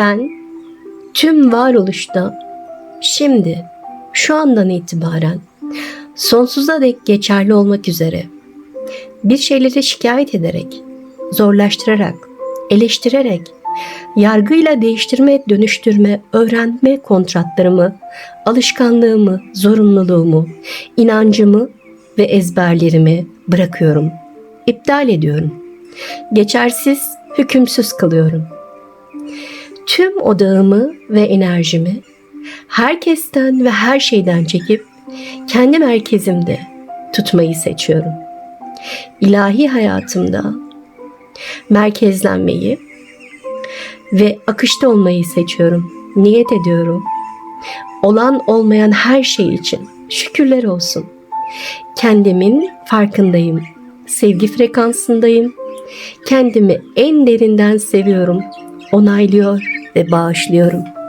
Ben tüm varoluşta şimdi şu andan itibaren sonsuza dek geçerli olmak üzere bir şeyleri şikayet ederek, zorlaştırarak, eleştirerek, yargıyla değiştirme, dönüştürme, öğrenme kontratlarımı, alışkanlığımı, zorunluluğumu, inancımı ve ezberlerimi bırakıyorum. İptal ediyorum. Geçersiz, hükümsüz kılıyorum. Tüm odağımı ve enerjimi herkesten ve her şeyden çekip kendi merkezimde tutmayı seçiyorum. İlahi hayatımda merkezlenmeyi ve akışta olmayı seçiyorum. Niyet ediyorum. Olan olmayan her şey için şükürler olsun. Kendimin farkındayım. Sevgi frekansındayım. Kendimi en derinden seviyorum. Onaylıyor ve bağışlıyorum.